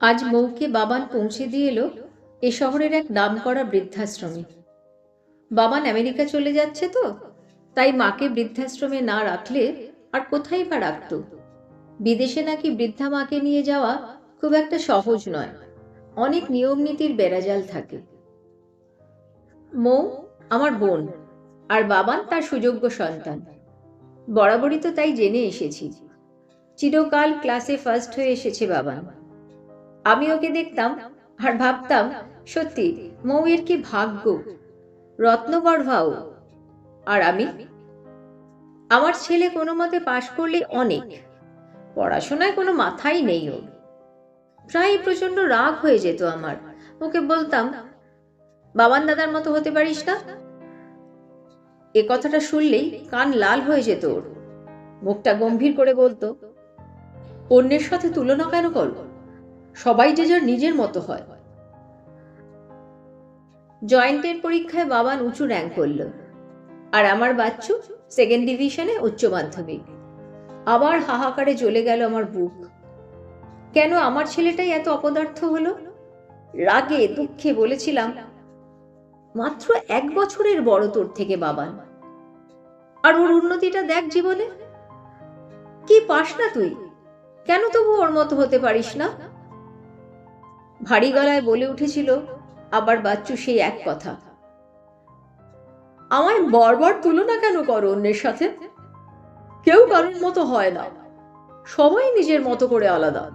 আজ মৌকে বাবান পৌঁছে দিয়ে এলো এ শহরের এক নামকরা বৃদ্ধাশ্রমে। বাবান আমেরিকা চলে যাচ্ছে তো, তাই মাকে বৃদ্ধাশ্রমে না রাখলে আর কোথায় বা রাখতো? বিদেশে নাকি বৃদ্ধা মাকে নিয়ে যাওয়া খুব একটা সহজ নয়, অনেক নিয়ম নীতির বেড়াজাল থাকে। মৌ আমার বোন আর বাবান তার সুযোগ্য সন্তান। বরাবরই তো তাই জেনে এসেছি। চিরকাল ক্লাসে ফার্স্ট হয়ে এসেছে বাবান। আমি ওকে দেখতাম আর ভাবতাম, সত্যি মৌয়ের কি ভাগ্য? রত্নগর্ভাও। আর আমি, আমার ছেলে কোনো মতে পাশ করলে অনেক। পড়াশোনায় কোনো মাথাই নেই ওর। প্রায় প্রচণ্ড রাগ হয়ে যেত আমার। ওকে বলতাম, বাবান দাদার মতো হতে পারিস না? এ কথাটা শুনলেই কান লাল হয়ে যেত ওর। মুখটা গম্ভীর করে বলতো, অন্যের সাথে তুলনা কেন করো? সবাই যে যার নিজের মতো হয়। জয়েন্টের পরীক্ষায় বাবান উঁচু র্যাঙ্ক করল। আর আমার বাচ্চু সেকেন্ড ডিভিশনে উচ্চ মাধ্যমিক। আবার হাহাকারে জ্বলে গেল আমার বুক। কেন আমার ছেলেটাই এত অপদার্থ হলো? রাগে দুঃখে বলেছিলাম, মাত্র এক বছরের বড় তোর থেকে বাবান। আর ওর উন্নতিটা দেখ জীবনে। কি পাস না তুই? কেন তবু ওর মতো হতে পারিস না? ভারী গলায় বলে উঠেছিল, আবার বাচ্চু সেই এক কথা। আমায় বারবার তুলনা কেন করো অন্যের সাথে? কেউ কারোর মতো হয় না। সবাই নিজের মতো করে আলাদা।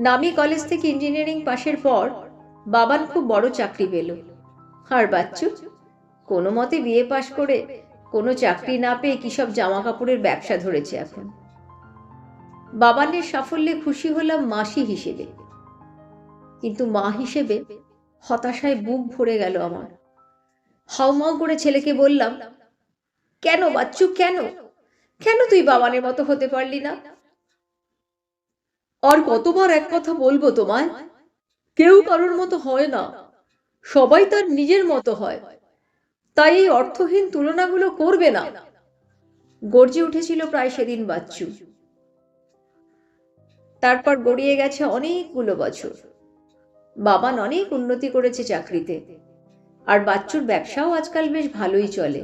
নামি কলেজ থেকে ইঞ্জিনিয়ারিং পাশের পর বাবান খুব বড় চাকরি পেল। আর বাচ্চু, কোনো মতে বিয়ে পাশ করে কোনো চাকরি না পেয়ে কি সব জামা কাপড়ের ব্যবসা ধরেছে এখন? বাবানের সাফল্যে খুশি হলাম মাসি হিসেবে। কিন্তু মা হিসেবে হতাশায় বুক ভরে গেল আমার। হাউমাউ করে ছেলেকে বললাম, কেন বাচ্চু, কেন? কেন তুই বাবানের মতো হতে পারলি না? আর কতবার এক কথা বলব তোমায়? কেউ কারোর মতো হয় না। সবাই তার নিজের মতো হয়। তাই এই অর্থহীন তুলনাগুলো করবে না। গর্জে উঠেছিল প্রায় সেদিন বাচ্চু। তারপর গড়িয়ে গেছে অনেকগুলো বছর। বাবান অনেক উন্নতি করেছে চাকরিতে। আর বাচ্চুর ব্যবসাও আজকাল বেশ ভালোই চলে।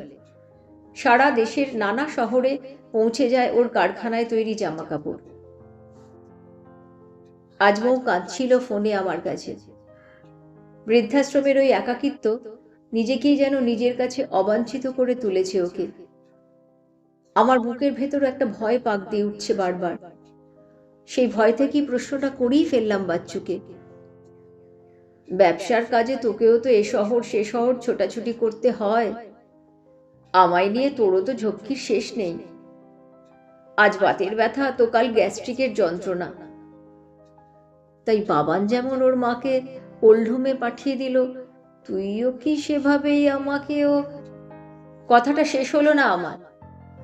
সারা দেশের নানা শহরে পৌঁছে যায় ওর কারখানায় তৈরি জামা কাপড় আজ বউ কাঁদছিল ফোনে আমার কাছে। বৃদ্ধাশ্রমের ওই একাকিত্ব নিজেকেই যেন নিজের কাছে অবাঞ্ছিত করে তুলেছে ওকে। আমার বুকের ভেতর একটা ভয় পাক দিয়ে উঠছে বারবার। সেই ভয় থেকেই প্রশ্নটা করেই ফেললাম বাচ্চুকে। ব্যবসার কাজে তোকেও তো এ শহর সে শহর ছোটাছুটি করতে হয়। আমায় নিয়ে তোরও তো ঝক্কির শেষ নেই। আজ বাতের ব্যথা, তো কাল গ্যাস্ট্রিকের যন্ত্রণা। তাই বাবান যেমন ওর মাকে ওল্ডহোমে পাঠিয়ে দিল, তুইও কি সেভাবেই আমাকেও? কথাটা শেষ হলো না আমার।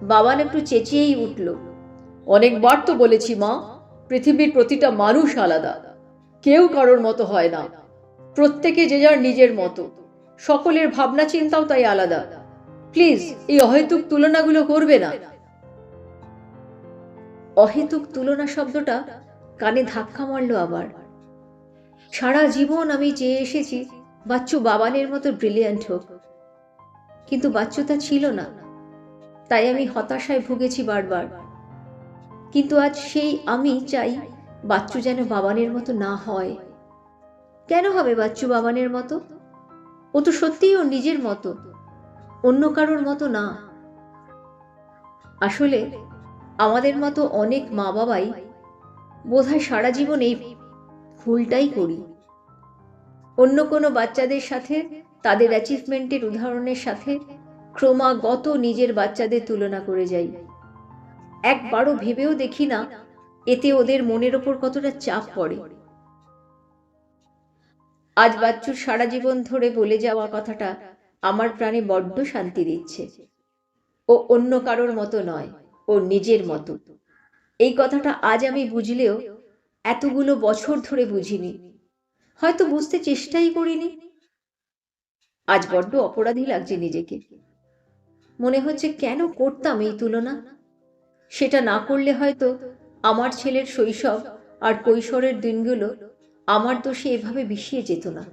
বাবান একটু চেঁচিয়েই উঠল। অনেকবার তো বলেছি মা পৃথিবীর প্রতিটা মানুষ আলাদা। কেউ কারোর মতো হয় না। প্রত্যেকে যে যার নিজের মতো। সকলের ভাবনা চিন্তাও তাই আলাদা। প্লিজ, এই অহেতুক তুলনাগুলো করবে না। অহেতুক তুলনা শব্দটা কানে ধাক্কা মারলো আবার। সারা জীবন আমি চেয়ে এসেছি, বাচ্চু বাবানের মতো ব্রিলিয়ান্ট হোক। কিন্তু বাচ্চু তা ছিল না। তাই আমি হতাশায় ভুগেছি বারবার। কিন্তু আজ সেই আমি চাই বাচ্চু যেন বাবানের মতো না হয়। কেন হবে বাচ্চু বাবানের মতো? ও তো সত্যিই ওর নিজের মতো, অন্য কারোর মতো না। আসলে আমাদের মতো অনেক মা বাবাই বোধহয় সারা জীবন এই ভুলটাই করি। অন্য কোনো বাচ্চাদের সাথে, তাদের অ্যাচিভমেন্টের উদাহরণের সাথে ক্রমাগত নিজের বাচ্চাদের তুলনা করে যাই। একবারও ভেবেও দেখি না, এতে ওদের মনের ওপর কতটা চাপ পড়ে। আজ বাচ্চুর সারা জীবন ধরে বলে যাওয়া কথাটা আমার প্রাণে বড্ড শান্তি দিচ্ছে। ও অন্য কারোর মতো নয়, ও নিজের মতো। এই কথাটা আজ আমি বুঝলেও এতগুলো বছর ধরে বুঝিনি। হয়তো বুঝতে চেষ্টাই করিনি। আজ বড্ড অপরাধী লাগছে নিজেকে। মনে হচ্ছে কেন করতাম এই তুলনা? সেটা না করলে হয়তো আমার ছেলের শৈশব আর কৈশোরের দিনগুলো আমার দোষে এভাবে বিষিয়ে যেত না।